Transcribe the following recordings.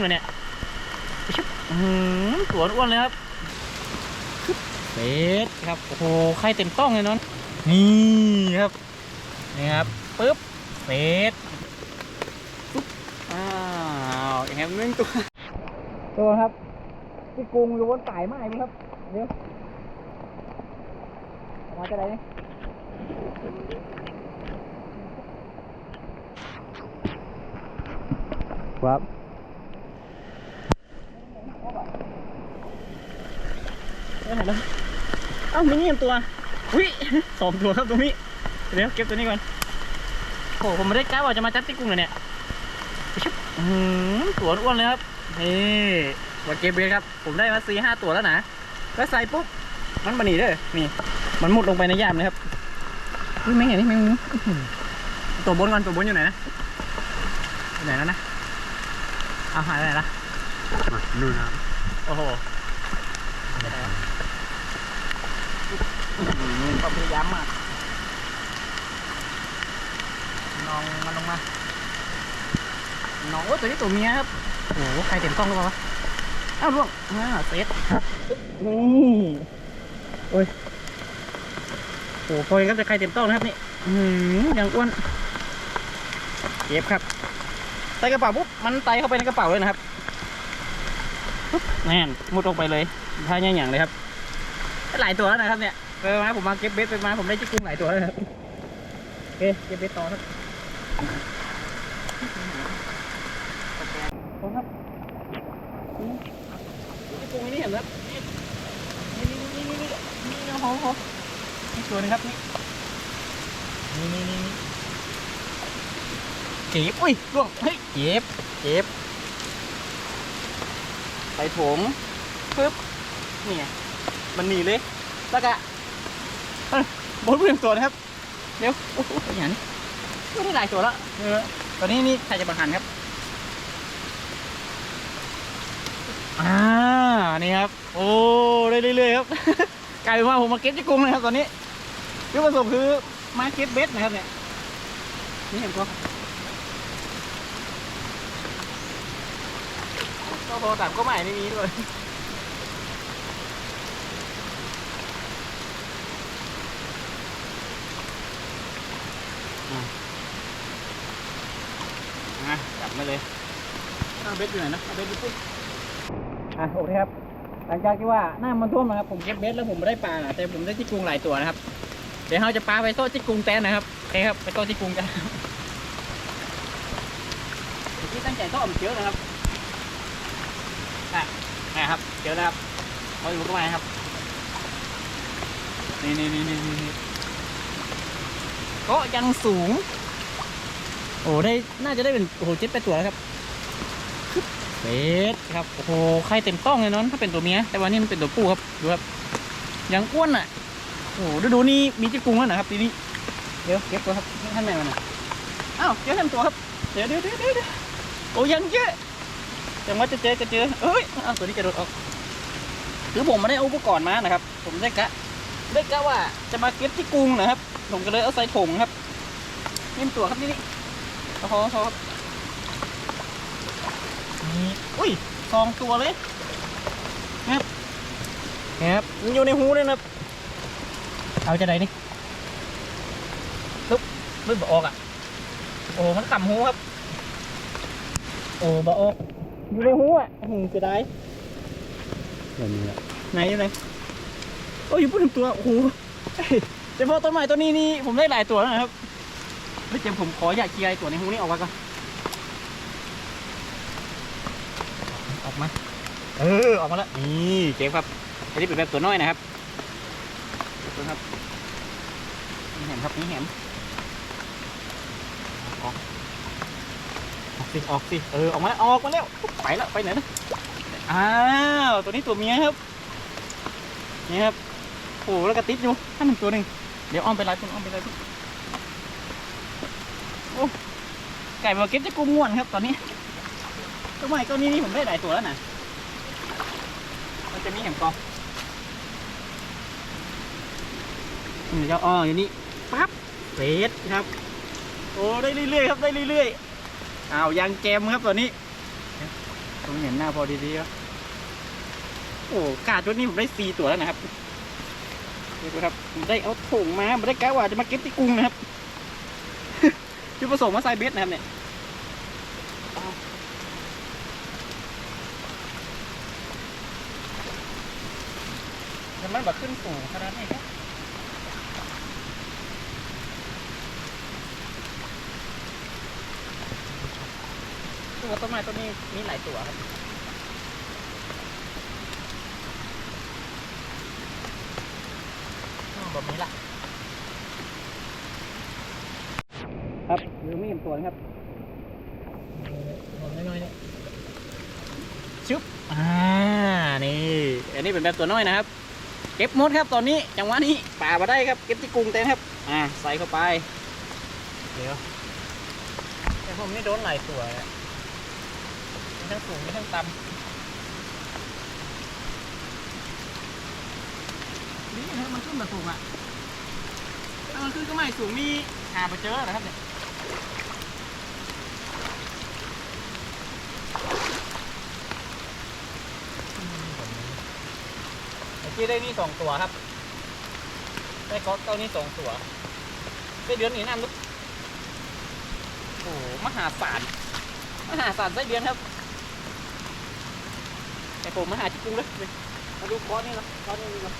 เลยเนี่ยชึบอื้อหือตัวอ้วนเลยครับชึบเฟสครับ โอ้โหไข่เต็มต้องเลยนนท์นี่ครับ นี่ครับปึ๊บเฟสปุ๊บ อ้าวอย่างเงี้ยหนึ่งตัว ตัวครับ พี่กรุงอยู่บนต่ายไม้มั้ครับ เดี๋ยวมาจะไหนครับ เอ้ย ไหนแล้วเอ้ามีนี่ตัวอุ้ยสองตัวครับตรงนี้เดี๋ยวเก็บตัวนี้ก่อนโอ้ผมไม่ได้กล้าว่าจะมาจัดที่กุ้งเลยเนี่ยชึบอื้อหือตัวอ้วนเลยครับนี่มาเก็บเลยครับผมได้มาสี่ห้าตัวแล้วนะก็ใส่ปุ๊บมันมาหนีเด้อนี่ มันมุดลงไปในย่ามเลยครับอุ้ยไม่เห็นนี่ไม่เห็นอื้อหือตัวบนก่อนตัวบนอยู่ไหนนะอยู่ไหนแล้วนะเอาหายไปไหนละนู่นครับโอ้โห ความพยายามมากน้องมันลงมา น้องโอ้ยตัวนี้ตัวเมียครับโอ้หใครเต็มกล้องหรือเปล่าวะอ้าวร่วงอ่าเซตนี่โอ้ยโอ้โหพอครับจะใครเต็มต้องนะครับนี่อืมยังอ้วนเก็บครับ ใส่กระเป๋าปุ๊บมันไตเข้าไปในกระเป๋าเลยนะครับแน่นมุดลงไปเลยท่าอย่างอย่างเลยครับ หลายตัวแล้วนะครับเนี่ย ไปมาผมมาเก็บเบ็ดไปมาผมได้จิ้กุ้งหลายตัวแล้วครับโอเคเก็บเบ็ดต่อครับโอเคครับกุ้งนี่เห็นไหมครับนี่นี่นี่นี่นี่นี่นี่โอ้โหนี่ตัวนึงครับนี่นี่นี่นี่นี่เจ็บอุ้ยร่วงเฮ้ยเจ็บเจ็บใส่ถุงปึ๊บนี่ไงมันหนีเลยแล้วก็ บนเพื่อนตัวนะครับเดี๋ยวโอ้โหอย่างนี้ไม่ได้หลายตัวแล้วเออตอนนี้นี่ใครจะประหันครับอ่านี่ครับ โอ้ได้เรื่อยๆครับกลายเป็นว่าผมมาเก็ตที่กรุงนะครับตอนนี้ที่ประสบคือมาเก็ตเบสนะครับเนี่ยนี่เห็นตัวก็โทรศัพท์ก็ใหม่ไม่มีด้วย อะจับ มาเลยเอาเบ็ดอยู่ไหนนะเอาเบ็ดอยู่ปุ๊บอะโอเคครับ หลังจากที่ว่าน้ำมันท่วมนะครับ ผมเก็บเบ็ดแล้วผมไม่ได้ปลาน่ะแต่ผมได้ที่กรุงหลายตัวนะครับ เดี๋ยวเราจะปลาไปโต๊ะที่กรุงแตนนะครับโอเคครับ ไปโต๊ะที่กรุงกันเมื่อกี้ตั้งใจโต๊ะผมเจอนะครับอะนะครับเจอแล้วครับมาอยู่ตรงไหนครับ นี่นี่นี่นี่นี่โต๊ะยังสูง โอ้ได้น่าจะได้เป็นโอ้โหเจ็ดแปดตัวแล้วครับเบ็ดครับโอ้โหไข่เต็มต้องเลยเนอะถ้าเป็นตัวเมียแต่ว่านี่มันเป็นตัวผู้ครับดูครับยังอ้วนอะโอ้โหฤดูนี้มีจิ้กุ้งแล้วนะครับทีนี้เดี๋ยวเก็บตัวครับท่านไหนมาหน่อยอ้าวเจอท่านตัวครับเดี๋ยวเดี๋ยวเดี๋ยวเดี๋ยวโอ้ยังเยอะจังว่าจะเจอจะเจอเอ้ยอ้าวตัวนี้จะโดดออกคือผมไม่ได้เอาอุปกรณ์มานะครับ ผมได้กะได้กะว่าจะมาเก็บที่กรุงนะครับ ผมก็เลยเอาใส่ถุงครับนี่ตัวครับนี่นี่ โอ้โหโอ้โหนี่อุ้ยสองตัวเลยครับครับมันอยู่ในหูเลยนะครับเอาจะไหนนี่ลุกลุกบออกอะ โอ้มันต่ำหูครับ โอ้บออกอยู่ในหูอะหูจะได้แบบนี้แหละไหนอยู่ไหนโอ้ยอยู่พูดถึงตัวโอ้โหเฮ้ยเฉพาะต้นไม้ต้นนี้นี่ผมได้หลายตัวแล้วนะครับ ไม่เจมผมขออยากเคลียร์ไอ้ตัวในหูนี่ออกมาก่อนออกมา เออ ออกมาแล้ว นี่เจ๊ครับ อันนี้เป็นแบบตัวน้อยนะครับตัวครับนี่แหมครับนี่แหมออกออกสิ ออกสิ เออ ออกมาแล้ว ออกมาแล้ว ไปแล้ว ไปไหนนะ อ้าว ตัวนี้ตัวเมียครับ นี่ครับ โอ้โหแล้วก็ติดอยู่ท่านหนึ่งตัวหนึ่งเดี๋ยวอ้อมไปไล่คุณอ้อมไปไล่คุณ โอ้ไก่มาเก็ตจะกุ้งม่วนครับตอนนี้ตัวใหม่ตัวนี้นี่ผมได้หลายตัวแล้วนะมันจะมีแหมกอเดี๋ยวอ๋ออยู่นี่ปั๊บเฟสครับ โอ้ได้เรื่อยๆครับได้เรื่อยๆอ้าวยังแจมครับตัวนี้ผมเห็นหน้าพอดีๆครับโอ้กาดตัวนี้ผมได้สี่ตัวแล้วนะครับดูครับผมได้เอาถุงมาไม่ได้กะว่าจะมาเก็บที่กรุงนะครับ ที่ผสมมาใส่เบสนะครับเนี่ยแต่มันแบบขึ้นสูงขนาดนี้ครับตัวต้นไม้ต้นนี้มีหลายตัวครับแบบนี้แหละครับหรือไม่ เห็นตัวนะครับน้อยๆเนี่ยชุบอ่านี่ อันนี้เป็นแบบตัวน้อยนะครับ เก็บมดครับตอนนี้จังหวะนี้ป่ามาได้ครับ เก็บที่กรุงเต็มครับ อ่าใส่เข้าไป เดี๋ยว แต่ผมนี่โดนหลายตัวมีทั้งสูงมีทั้งต่ำนี่นะมันขึ้นมาสูงอะถ้ามันขึ้นก็ไม่สูงนี่หาไปเจอแล้วครับเนี่ยเมื่อ กี้ได้นี่สองตัวครับ ได้ก๊อกเก้านี่สองตัว ได้เดือนนี้น้ำลึกโอ้โหมหาศาล มหาศาลไส้เดือนครับ แต่ผมมาหาที่กรุงเลยมาดูก้อนนี่นะก้อนนี้ดีกว่า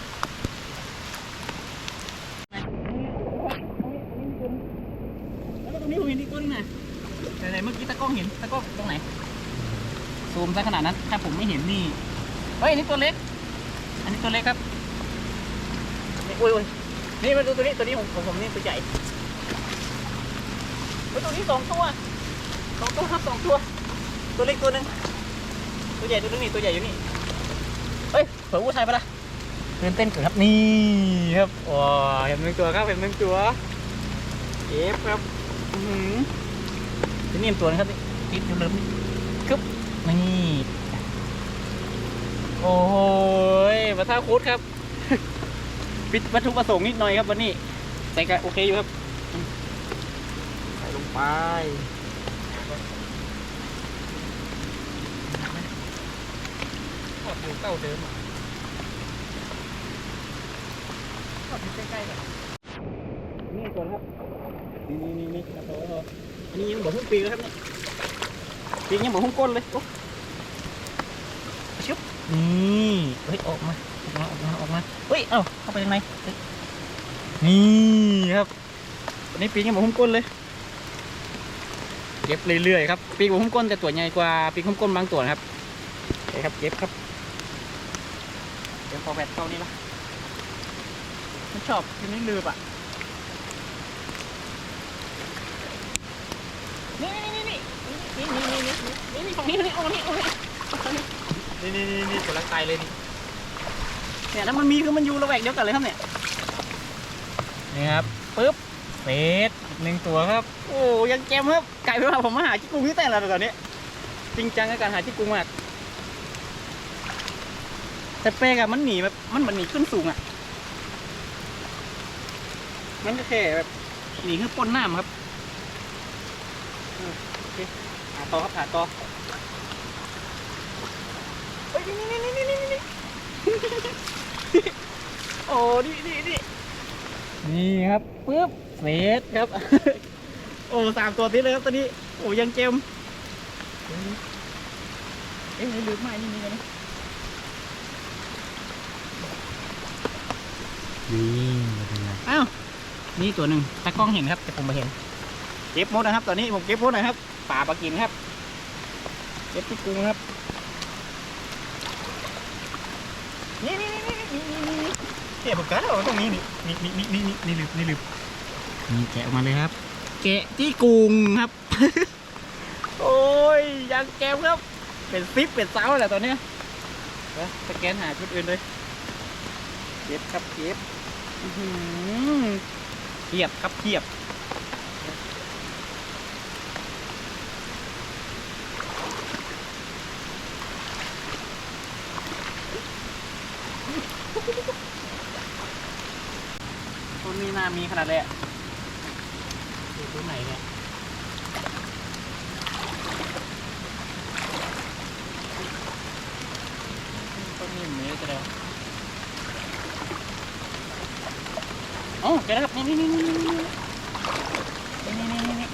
แล้วตรงนี้ผมเห็นอีกตัวนึงนะไหนเมื่อกี้ตะก้องเห็นตะก้องตรงไหน ซูมซะขนาดนั้น ถ้าผมไม่เห็นนี่ เฮ้ยนนี้ตัวเล็ก นนี้ตัวเล็กครับนี่อุ้ยอุ้ยนี่มาดูตัวนี้ตัวนี้ผมผมผมนี่ตัวใหญ่เฮ้ยตัวนี้สองตัวสองตัวครับสองตัว ตัวเล็กตัวหนึ่งตัวใหญ่ตัวนึงนี่ตัวใหญ่อยู่นี่เฮ้ยเผื่อผู้ชายปะล่ะตื่นเต้นเกิดครับนี่ครับว้าเห็นหนึ่งตัวครับเห็นหนึ่งตัวเอฟครับอือหือจะเนียมตัวนะครับนี่ติดอยู่เริ่มนี่คึบนี่โอ้โหย มาท่าคุดครับ ปิดวัตถุประสงค์นิดหน่อยครับวันนี้ แต่ก็โอเคอยู่ครับอืมใส่ลงไปชอบอยู่เก้าเดิมอะชอบอยู่ใกล้ๆกันนี่ตัวนะครับ นี่นี่นี่นี่ครับผมอันนี้ยังบอกหุ้มปีกเลยครับเนี่ยปีกยังบอกหุ้มก้นเลยโอ้ชุบ นี่เฮ้ยออกมาออกมาออกมาออกมาเฮ้ยเอ้าเข้าไปยังไงนี่ครับอันนี้ปีกยังบอกหุ้มก้นเลยเก็บเรื่อยๆครับปีกหุ้มก้นแต่ตัวใหญ่กว่าปีกหุ้มก้นบางตัวนะครับโอเคครับเก็บครับเดี๋ยวพอแบตเข้านี่ละมันชอบอยู่ในลืบอะนี่นี่นี่นี่นี่นี่นี่นี่นี่ฝั่งนี้นี่โอ้นี่โอ้นี่ นี่นี่นี่นี่กำลังตายเลยนี่เนี่ยถ้ามันมีคือมันอยู่ระแวกเดียวกันเลยครับเนี่ยนี่ครับปึ๊บเฟสหนึ่งตัวครับ โอ้ยังแจมครับไก่ไปว่าผมมาหาจิกกุ้งที่แต่ละตอนนี้ จริงจังกับการหาจิกกุ้งมาก แต่เป๊กอะมันหนีแบบมันมันหนีขึ้นสูงอะมันก็แค่แบบหนีขึ้นป้นน้ำครับหาต่อครับหาต่อ เฮ้ยนี่นี่นี่นี่นี่นี่โอ้นี่นี่นี่นี่ครับปึ๊บเฟสครับ โอ้สามตัวติดเลยครับตอนนี้ โอ้ยังเจมเอ๊ะเอ๊ะลืมไม้นี่มีไหมนี่เป็นไงอ้าวนี่ตัวหนึ่งตากล้องเห็นครับ แต่ผมไม่เห็น เก็บหมดนะครับ ตอนนี้ผมเก็บหมดนะครับ ป่าปลากินครับ เก็บที่กรุงครับ นี่นี่นี่นี่นี่นี่ แกะบปากกาเอาตรงนี้นี่นี่นี่นี่นี่นี่ลืบนี่หลืมนี่แกะออกมาเลยครับ แกะที่กุงครับ โอ้ยยังแกมครับ เป็นซิปเป็นเซาแหละตอนเนี้ยเดี๋ยวสแกนหาชุดอื่นเลยเก็บครับเก็บอื้อหือเทียบครับเทียบ ต้นนี้น่า มีขนาดเลยอะดูต้นไหนเนี่ยนี่เมตรแล้วอ๋อเจอแล้วครับนี่นี่นี่นี่นี่นี่นี่นี่นี่นี่นี่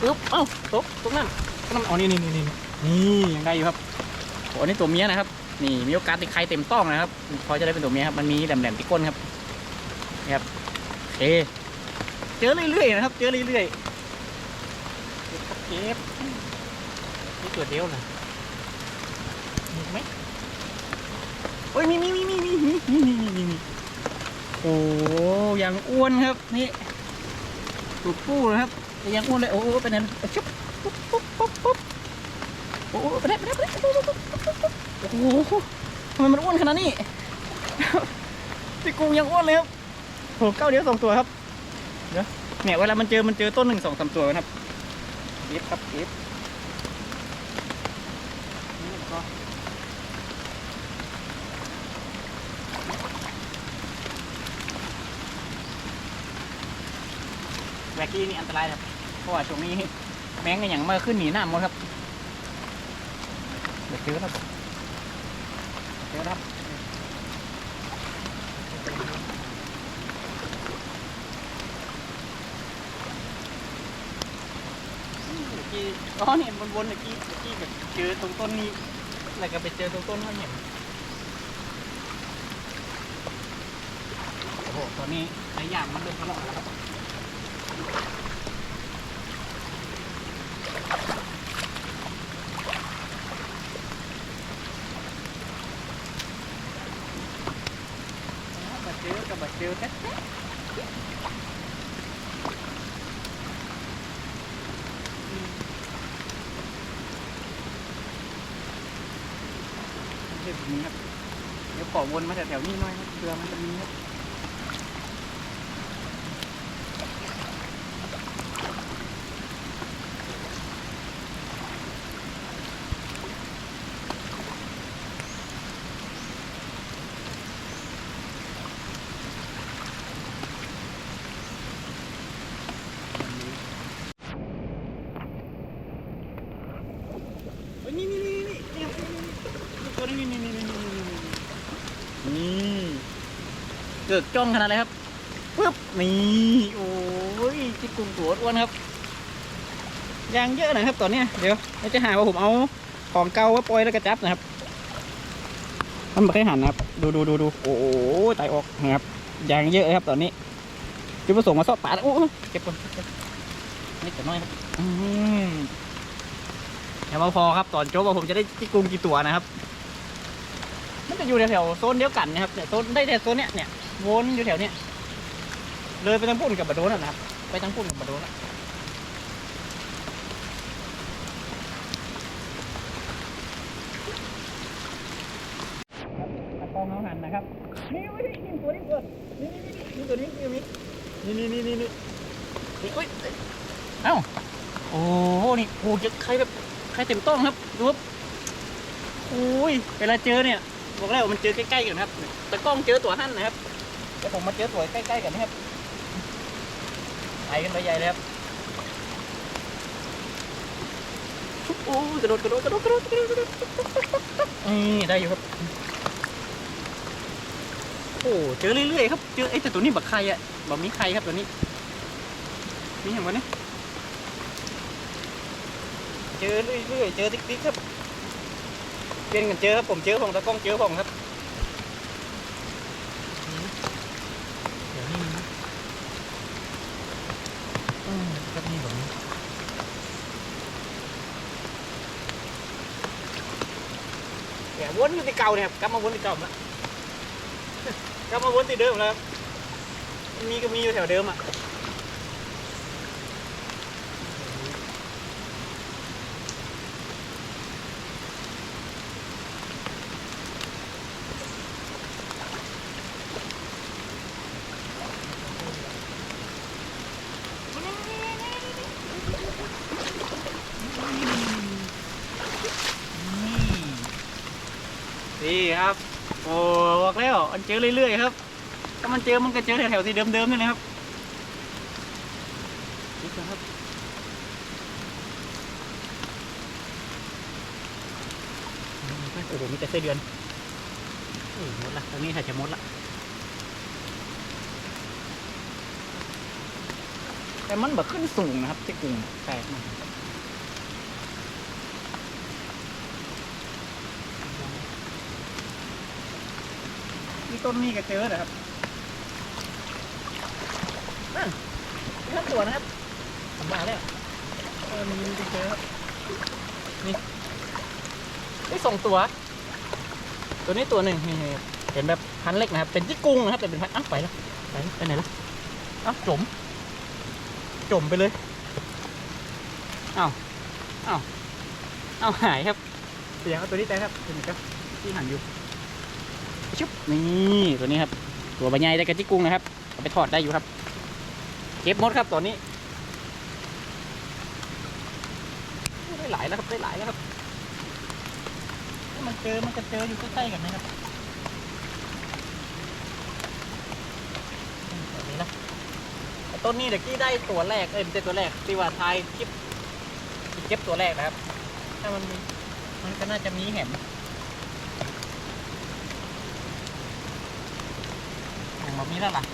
ปึ๊บเอ้าตกตกนั่นตกนั่นอ๋อนี่นี่นี่นี่นี่ยังได้อยู่ครับโอ้อันนี้ตัวเมียนะครับ นี่มีโอกาสติดไข่เต็มต้องนะครับพอจะได้เป็นตัวเมียครับมันมีแหลมๆที่ก้นครับนี่ครับโอเคเจอเรื่อยๆนะครับ เจอเรื่อยๆเก็บนี่ตัวเดียวนะมีไหมโอ้ยมีมีมีมีมีมีมีมีมีมีโอ้ยังอ้วนครับนี่ตัวผู้นะครับยังอ้วนเลยโอ้เป็นนั้นชุบปุ๊บปุ๊บปุ๊บปุ๊บโอ้ไปได้ไปได้ไปได้ปุ๊บปุ๊บปุ๊บปุ๊บปุ๊บ โอ้โหทำไมมันอ้วนขนาดนี้พี่กุ้งยังอ้วนเลยครับโอ้เก้าเดียวสองตัวครับเดี๋ยวเนี่ยเวลามันเจอมันเจอต้นหนึ่งสองสามตัวนะครับเก็บครับเก็บนี่แวกกี้นี่อันตรายครับ เพราะว่าช่วงนี้แมงกันอย่างเมาขึ้นหนีหน้ามดครับเดี๋ยวเจอครับ เจอครับกี้อ๋อเนี่ยวนๆเมื่อกี้เมื่อกี้แบบเจอตรงต้นนี้ แล้วก็ไปเจอตรงต้นว่าเนี่ยโอ้โหตอนนี้หลายอย่างมันเริ่มทะเลาะแล้วครับบัดเจอกับบัดเจอแท้ เทพนี้ครับ เดี๋ยวขอวนมาแถวๆนี้หน่อยครับเพื่อมันจะมีครับ เฮ้ยนี่นี่นี่นี่นี่นี่ตัวนี้นี่นี่นี่นี่นี่นี่ กิดจ้องขนาดเลยครับปึ๊บนี่โอ้ยจิกุงตัวอ้วนครับยางเยอะหน่อยครับตอนเนี้ยเดี๋ยวเราจะหาว่าผมเอาของเก่าไว้ปล่อยแล้วก็จับนะครับ มันไม่เคยหันนะครับ ดูดูดูดูโอ้โหตายออกนะครับยางเยอะเลยครับตอนนี้จุดประสงค์มาซอกปาดโอ้เก็บก่อนเก็บก่อนนี่แต่น้อยครับอืมเดี๋ยวมาพอครับตอนโจ๊กว่าผมจะได้กี่กรุงกี่ตัวนะครับ มันจะอยู่แถวๆโซนเดียวกันนะครับเนี่ยโซนได้แต่โซนเนี้ยเนี่ย วนอยู่แถวเนี้ยเลยไปทางปุ่นกับบาโดนนะครับ ไปทางปุ่นกับบาโดนอะตะกองเขาหันนะครับ นี่นี่นี่ตัวนี้เกิดนี่นี่นี่ตัวนี้ตัวนี้นี่นี่นี่นี่นี่นี่อุ้ยเอ้าโอ้โหนี่โอ้เจอใครแบบใครเต็มต้องครับดูครับโอ้ยเวลาเจอเนี่ยบอกแล้วมันเจอใกล้ๆกันครับ แต่กล้องเจอตัวหั่นนะครับ แต่ผมมาเจอตัวใกล้ๆกันนะครับไปกันไปใหญ่เลยครับโอ้กระโดดกระโดดกระโดดกระโดดกระโดดกระโดดนี่ได้อยู่ครับ โอ้เจอเรื่อยๆครับ เจอไอ้แต่ตัวนี้บักไข่อะบักมีไข่ครับตัวนี้นี่อย่างวะเนี่ยเจอเรื่อยๆเจอติ๊กๆครับเปลี่ยนกันเจอครับผมเจอผมตะกล้องเจอผมครับ เดี๋ยวนี่นะอืมก็มีแบบนี้ แหม วนอยู่ที่เก่าเนี่ยครับกลับมาวนที่เก่าละกลับมาวนที่เดิมแล้วครับมีก็มีอยู่แถวเดิมอะ นี่ครับ โอ้บอกแล้วมันเจอเรื่อยๆครับ ถ้ามันเจอมันก็เจอแถวๆที่เดิมๆนี่นะครับนี่ครับอ้โหมีแต่ไส้เดือนโอ้ยหมดละตรงนี้ถ้าจะหมดละแต่มันแบบขึ้นสูงนะครับที่กรุงแปลกมาก ต้นนี้ก็เจอนะครับนั่นนี่ครับตัวนะครับผมมาแล้วเออมันจะเจอครับนี่นี่ส่งตัว ตัวนี้ตัวหนึ่งนี่ๆเห็นแบบพันเล็กนะครับ เป็นที่กรุงนะครับแต่เป็นพันอ้าวไปแล้วไปแล้วไปไหนแล้วอ้าวจม จมไปเลยอ้าวอ้าวอ้าวหายครับเสียงเอาตัวนี้ไปครับตัวนี้ครับที่หันอยู่ ชุบนี่ตัวนี้ครับ ตัวใบใหญ่ได้กับที่กรุงนะครับเอาไปทอดได้อยู่ครับ เก็บหมดครับตัวนี้ได้หลายแล้วครับได้หลายแล้วครับมันเจอมันจะเจออยู่ใกล้ๆกันนะครับต้นนี้เด็กกี้ได้ตัวแรกเอ้ยไม่ใช่ตัวแรกที่ว่าทายคลิปเก็บตัวแรกนะครับ ถ้ามันมีมันก็น่าจะมีแหม แหมแบบนี้แล้วล่ะ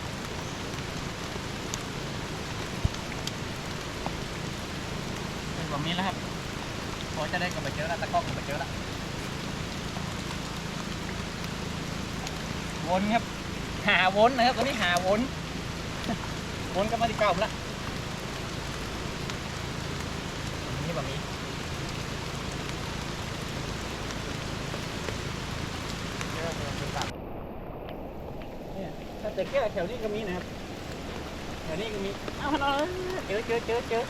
เป็นแบบนี้แล้วครับพอจะได้กับไปเจอแล้วตะก้อกับไปเจอแล้ววนครับ หาวนนะครับตัวนี้หาวนวนก็มาที่เก่าผมละอันนี่แบบนี้เนี่ยถ้าจะ แก้แถวนี้ก็มีนะครับแถวนี้ก็มีอ้าวพนอเจอเจอเจอเจอ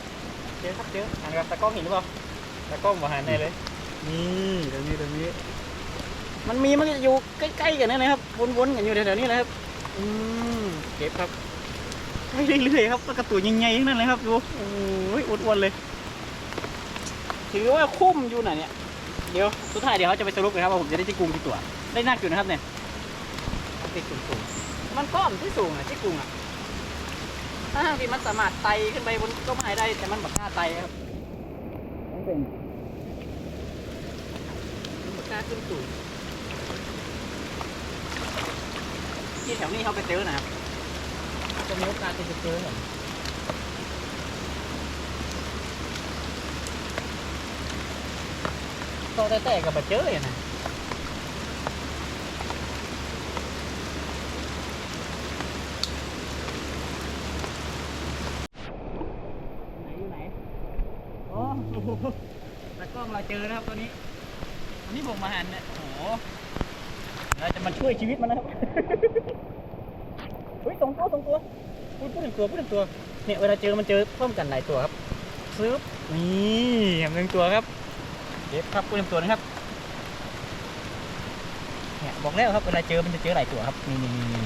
เจอครับเจอหันกับตะกล้องเห็นหรือเปล่าตะกล้องบ่หันได้เลย นี่ตรงนี้ตรงนี้ มันมีมันจะอยู่ใกล้ๆกันนี่นะครับวนๆกันอยู่แถวๆนี้นะครับอืมเก็บครับไปเรื่อยๆครับแล้วกระตุยใหญ่ๆทั้งนั้นเลยครับดูโอ้ยอ้วนๆเลย ถือว่าคุ้มอยู่น่ะเนี่ยเดี๋ยวสุดท้ายเดี๋ยวเขาจะไปสรุปกันครับว่าผมจะได้ที่กรุงกี่ตัว ได้นักอยู่นะครับเนี่ยที่กรุงสูง มันก้อมที่สูงอะที่กรุงอะถ้าทางที่มันสามารถไต่ขึ้นไปบนต้นไม้ได้ แต่มันแบบกล้าไต่ครับมันเป็นมันบ่กล้าขึ้นสูงที่แถวนี้เขาไปเจอนะครับจะมีโอกาสที่จะเจอเหรอโตแต่แต่กับมาเจออย่างนะไหนอยู่ไหนโอ้โหตากล้อง เราเจอนะครับตัวนี้อันนี้ผมมาหันเนี่ยโอ้โหเราจะมาช่วยชีวิตมันนะครับ เฮ้ยตรงตัวตรงตัวพูดพูดถึงตัวพูดถึงตัว เนี่ยเวลาเจอมันเจอพร้อมกันหลายตัวครับซึบนี่หนึ่งตัวครับเก็บครับพูดถึงตัวนะครับเนี่ยบอกแล้วครับเวลาเจอมันจะเจอหลายตัวครับนี่นี่นี่นี่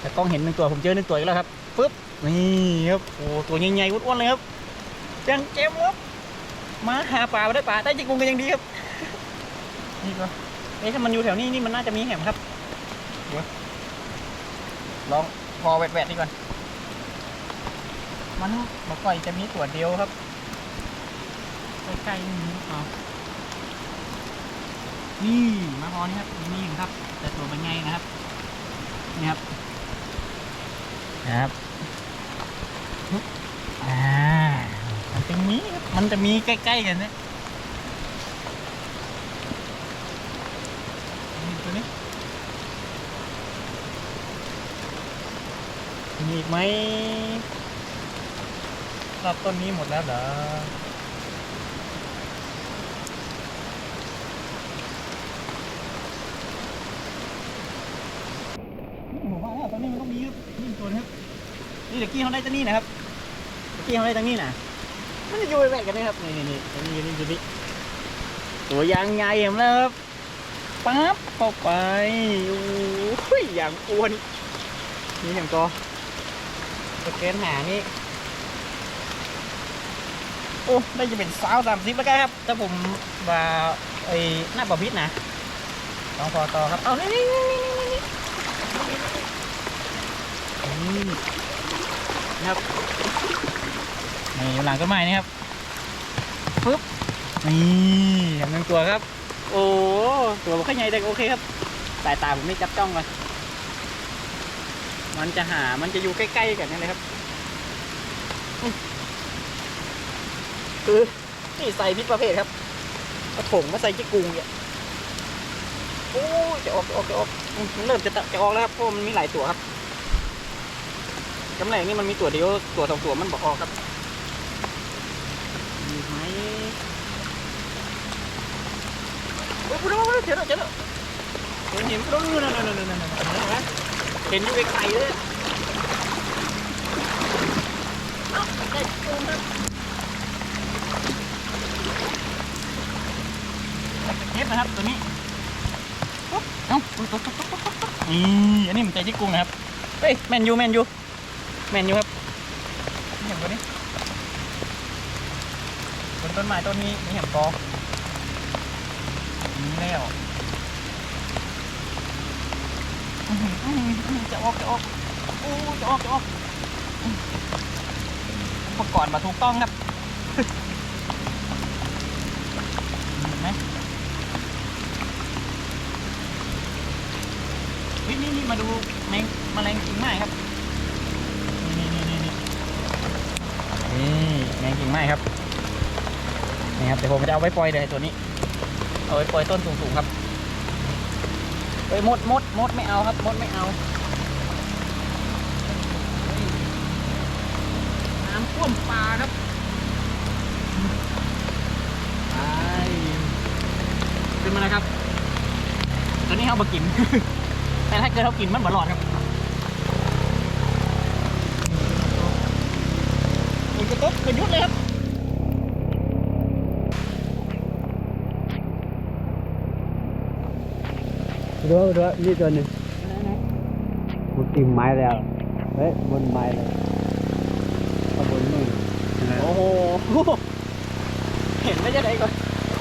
แต่กล้องเห็นหนึ่งตัวผมเจอหนึ่งตัวอีกแล้วครับปึ๊บนี่ครับโอ้ตัวใหญ่ๆอ้วนๆเลยครับจังเจมครับ มาหาปลาไม่ได้ปลาได้จิกกุงกันยังดีครับ นี่ก็เอ๊ะถ้ามันอยู่แถวนี้นี่มันน่าจะมีแหมครับลองพอแวดๆนี่ก่อน มันมาก่อยจะมีตัวเดียวครับใกล้ๆนี่เอานี่มาพอนี่ครับนี่ครับ แต่ตัวเป็นไงนะครับนี่ครับนะครับฮึบอ่า มันจะมีครับมันจะมีใกล้ๆกันนะนี่ตัวนี้มีอีกไหมรอบต้นนี้หมดแล้วเหรอผมว่าแล้วตอนนี้มันต้องมีครับนี่ตัวนะครับนี่เด็กกี้เขาได้ตัวนี้นะครับเด็กกี้เขาได้ตัวนี้นะ มันจะอยู่แบกกันนะครับนี่นี่นี่ตัวนี้นี่นี้ตัวยางใหญ่เห็นแล้วครับปั๊บเข้าไปโอ้ยอย่างอ้วนนี่อย่างก็สแกนหานี่โอ้ได้จะเป็นสาวสามสิบแล้วกันครับถ้าผมว่าไอ้หน้าบาพิษนะลองพอต่อครับเอานี่นี่นี่นี่นี่นี่นี่นะครับ นี่อยู่หลังต้นไม้นี่ครับปึ๊บนี่อย่างหนึ่งตัวครับ โอ้ตัวมันก็ใหญ่แต่โอเคครับสายตาผมไม่จับจ้องเลยมันจะหามันจะอยู่ใกล้ๆกันนี่เลยครับคือนี่ใส่พิษประเภทครับเอาถงมาใส่ที่กรุงเนี่ยโอ้จะออกจะออกจะออกมันเริ่มจะตะจะออกแล้วครับเพราะมันมีหลายตัวครับจำแหน่งนี่มันมีตัวเดียวตัวสองตัวมันบอกออกครับมีไหม โอ้ยพูดว่าเจอแล้วเจอแล้วเห็นเห็นพูดว่านั่นนั่นนั่นนั่นนั่นเห็นอยู่ไกลๆเลยเอ้าได้ตัวครับเก็บนะครับตัวนี้ปุ๊บเอ้าปุ๊บปุ๊บปุ๊บปุ๊บปุ๊บนี่อันนี้มันใจที่กุ้งนะครับเฮ้ยแมนยูแมนยูแมนยูครับเห็นตัวนี้บนต้นไม้ต้นนี้มีเห็นกอ นี่แล้วอื้อหืออื้อหืออื้อหือจะออกจะออกโอ้จะออกจะออกอื้ออุปกรณ์มาถูกต้องครับเห็นไหมเฮ้ยนี่นี่มาดูแมงแมลงกิ่งไม้ครับ นี่นี่นี่นี่นี่แมงกิ่งไม้ครับนี่ครับเดี๋ยวผมจะเอาไว้ปล่อยเลยตัวนี้ เอาไว้ปล่อยต้นสูงๆครับเฮ้ยมดมดมดไม่เอาครับมดไม่เอาเฮ้ยน้ำท่วมปลาครับไปขึ้นมาแล้วครับตัวนี้เขาบกิน แต่ถ้าเกิดเขากินมันบ่รอดครับอุยกระตุกขึ้นยุดเลยครับ ดูดูนี่ตัวหนึงมันติ่มไม้แล้ว เฮ้ยบนไม้เลยเอาบนนู่นโอ้โห เห็นไม่ใช่ไหนก่อน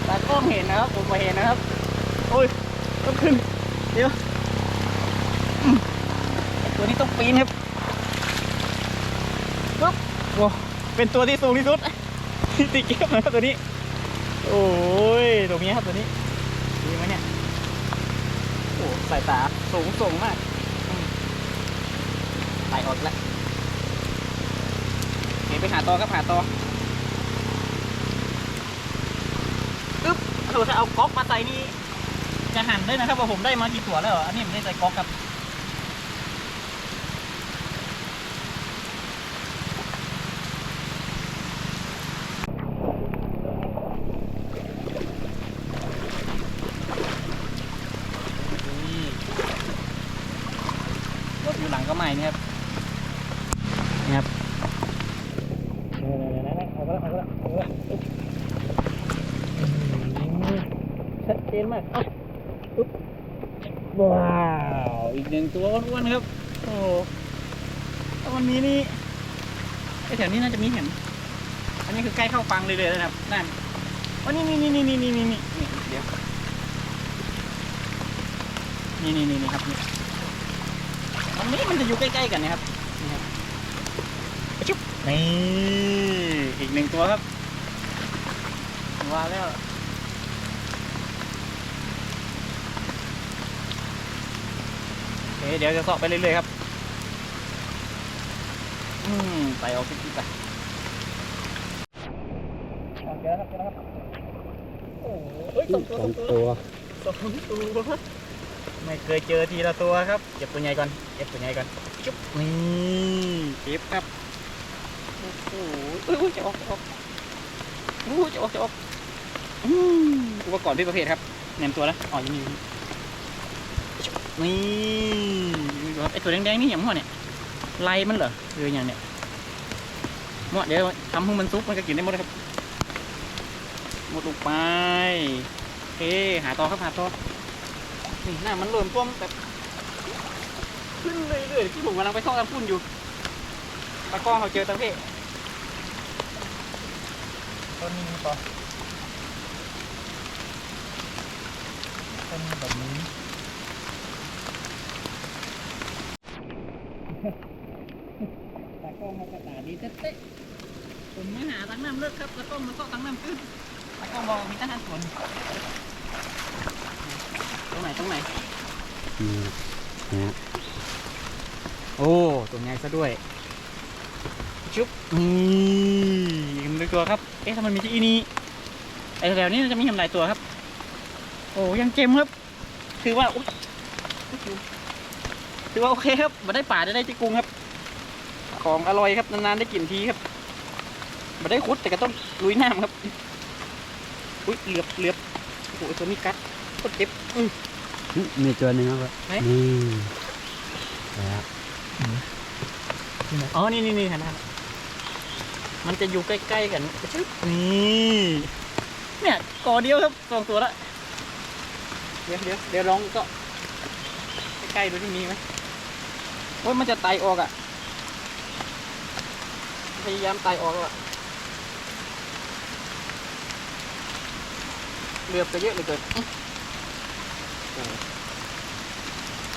ตากล้องเห็นนะครับ ผมมาเห็นนะครับ โอ้ย ต้องขึ้น เดี๋ยว ตัวนี้ต้องปีนครับปึ๊บโอ้เป็นตัวที่สูงที่สุดที่ตีเก็บนะครับตัวนี้ โอ้ยตัวนี้ครับตัวนี้ดีไหมเนี่ย โอ้ สายตาสูงส่งมากอืมไต่ออกแล้วเห็นไปหาตอครับหาตออึ๊บโอ้ถ้าเอาก๊อกมาใส่นี่จะหันได้นะครับว่าผมได้มากี่ตัวแล้วเหรออันนี้ผมได้ใส่ก๊อกครับ นะครับชัดเจนมากอะปุ๊บว้าว อีกหนึ่งตัวอ้วนครับ โอ้ตอนนี้นี่ไอแถวนี้น่าจะมีเห็น อันนี้คือใกล้เข้าฟังเลยเลยนะครับ นั่นวันนี้นี่นี่นี่นี่นี่นี่นี่เดี๋ยวนี่นี่นี่นี่ครับตรงนี้มันจะอยู่ใกล้ๆกันนะครับ นี่อีกหนึ่งตัวครับว่าแล้วเเดี๋ยวจะสอบไปเรื่อยๆครับ อืมใส่ออกซิกไปโอแล้วครับเจอแล้วครับ โอ้โหสองตัวสองตัวตัวสองตัว ไม่เคยเจอทีละตัวครับ เก็บตัวใหญ่ก่อน เก็บตัวใหญ่ก่อน จุ๊บนี่เก็บครับ โอ้โหเอ้ยจะออกจะออกโอ้จะออกจะออกอืมอุปกรณ์พี่ประเภทครับแหนมตัวแล้วอ๋อยังมีนี่ไอตัวแดงๆนี่อย่างมั่วเนี่ยไล่มันเหรอหรืออย่างเนี่ยมั่วเดี๋ยวทำให้มันซุกมันก็กินได้หมดเลยครับหมดลงไปโอหาต่อครับหาต่อนี่หน้ามันเริ่มท่วมแบบขึ้นเรื่อยๆที่ผมกำลังไปท่อตะพุ่นอยู่ตะกร้องเขาเจอตะเพ่ ต้นนี้ปอต้นนี้แบบนี้ตากล้องเขากระตาดีเต๊ะผมมาหาตั้งน้ำเลิกครับแล้วก็มาก็ตังน้ำขึ้นตากล้องบอกมีทหารสวนตรงไหนนี่นะฮะโอ้ตัวใหญ่ซะด้วยชุบนี่ กหนึ่งตัวครับ เอ๊ะถ้ามันมีที่นี่ไอ้แถวนี้มันจะมีทำหลายตัวครับ โอ้ยังเกมครับ ถือว่าอุ๊ยถือว่าโอเคครับมาได้ป่าได้ได้ที่กรุงครับ ของอร่อยครับนานๆได้กินทีครับมาได้คุดแต่ก็ต้องลุยน้ำครับ อุ้ยเหลือบเหลือบโอ้โหตัวนี้กัดโคตรเจ็บอือนี่มีตัวหนึ่งครับไหนนี่แล้วอ๋อ นี่นี่นี่เห็นไหมครับ มันจะอยู่ใกล้ๆกันชึบนี่เนี่ยกอเดียวครับสองตัวละเดี๋ยวเดี๋ยวเดี๋ยวลองก็ใกล้ๆดูที่มีไหมโอ้ยมันจะไตออกอะพยายามไตออกแล้วอะเลือบก็เยอะเหลือเกินอื้อโอ้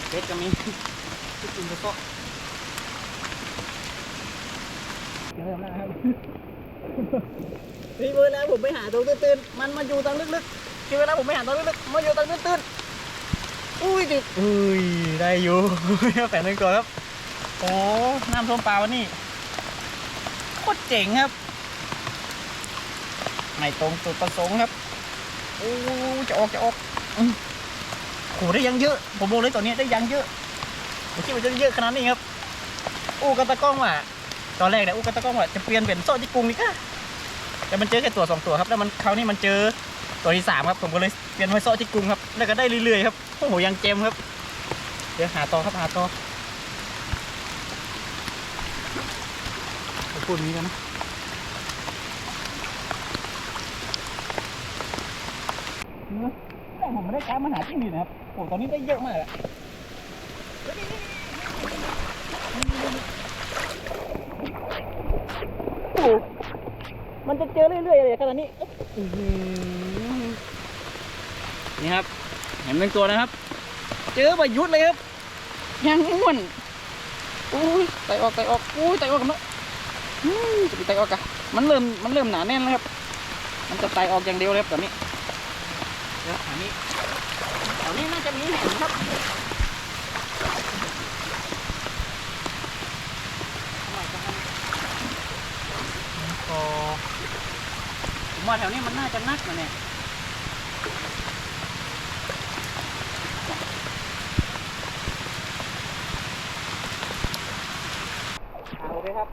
เพชรก็มีที่กินไปก็เริ่มแล้วค รับพี่เวลาผมไปหาตรงตื้นๆมันมาอยู่ตรงลึกๆคือเวลาผมไปหาตรงลึกๆมันอยู่ตรงตื้นๆอุ้ยดิอุ้ยได้อยู่แฝงหนึ่งตัวครับโอ้น้ำท่วมเปล่านี่โคตรเจ๋งครับไม่ตรงจุดประสงค์ครับโอ้จะออกจะออกอืมโหได้ยังเยอะ ผมบอกเลยตอนนี้ได้ยังเยอะผมคิดว่าจะเยอะขนาดนี้ครับอู้กับตะกล้องว่ะ ตอนแรกเนี่ยอู้กับตะกล้องว่าจะเปลี่ยนเป็นโซ่ที่กรุงนี่ค่ะแต่มันเจอแค่ตัวสองตัวครับ แล้วมันคราวนี้มันเจอตัวที่สามครับ ผมก็เลยเปลี่ยนไว้โซ่ที่กรุงครับ แล้วก็ได้เรื่อยๆครับ โอ้โห ยังเจมครับ เดี๋ยวหาต่อครับหาต่อผมพูดอย่างนี้กันนะแต่ผมไม่ได้การมาหาที่นี่นะครับโอ้ตอนนี้ได้เยอะมากอะโอ้ มันจะเจอเรื่อยๆเลยขนาดนี้อื้อหือนี่ครับ เห็นเป็นตัวนะครับ เจอประยุทธ์เลยครับ ยังม่วนอุ้ยไตออกไตออกอุ้ยไตออกกันเนาะอืมจะไปไตออกกันมันเริ่มมันเริ่มหนาแน่นแล้วครับ มันจะไตออกอย่างเดียวเลยครับตอนนี้เดี๋ยวอันนี้แถวนี้น่าจะมีแห่งครับก็ผม ว่าแถวนี้มันน่าจะนักนะเนี่ยอ่าโอเคครับ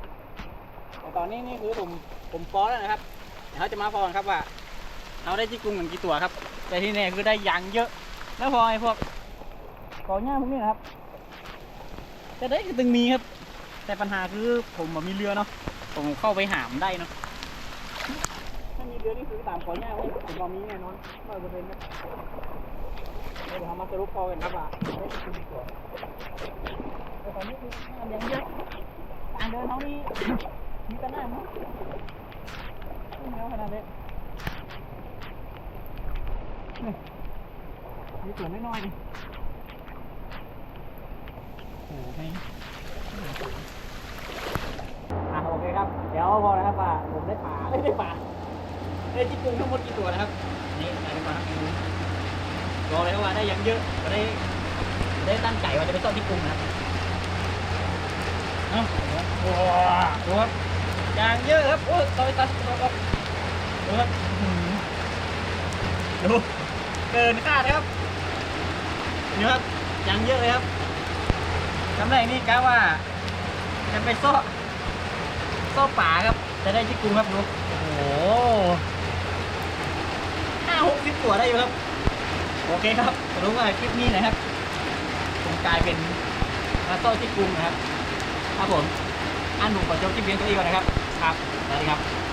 แต่ตอนนี้นี่คือผมผมฟ้อแล้วนะครับเดี๋ยวเขาจะมาฟ้อนครับว่าเอาได้ที่กรุงหมือนกี่ตัวครับ แต่ที่แน่คือได้ยางเยอะ แล้วพอไอ้พวกกอหญ้าพวกนี้นะครับจะได้ก็ตึงมีครับ แต่ปัญหาคือผมมีเรือเนาะผมเข้าไปหามได้เนาะ เรือนี่คือตามกอหญ้าไว้ผมว่ามีแน่นอนร้อยเปอร์เซ็นต์นะเดี๋ยวเรามาสรุปพอกันครับว่าได้ที่กรุงกี่ตัวแต่ตอนนี้คือน้ำยังเยอะทางเดินเขานี่มีแต่หน้ำมั้งไม่เหนียวขนาดนี้มีส่วนน้อยๆดิโอ้โหไม่อะโอเคครับ เดี๋ยวพอนะครับว่าผมได้ป่าไม่ได้ป่า ได้จิกกุงทั้งหมดกี่ตัวนะครับนี่ได้ป่าครับรอเลยครับว่าได้ยังเยอะก็ได้ได้ตั้งใจว่าจะไปซ่อนที่กรุงนะครับเอ้าโอ้โหครับยังเยอะครับโอ้ยต่อยตัดต่อยออกดูครับอื้ออดูเกินคาดครับนี่ครับยังเยอะเลยครับจำได้นี่กะว่า จะไปซ่อซ่อป่าครับ จะได้ที่กรุงครับดูโอ้โหห้ ตัวได้อยู่ครับ โอเคครับรู้ว่าคลิปนี้นะครับผมกลายเป็นมาซ่อที่กรุงนะครับ ครับผมอันหนุ่มขอจบที่เพียงตัวเองก่อนนะครับ ครับสวัสดีครับ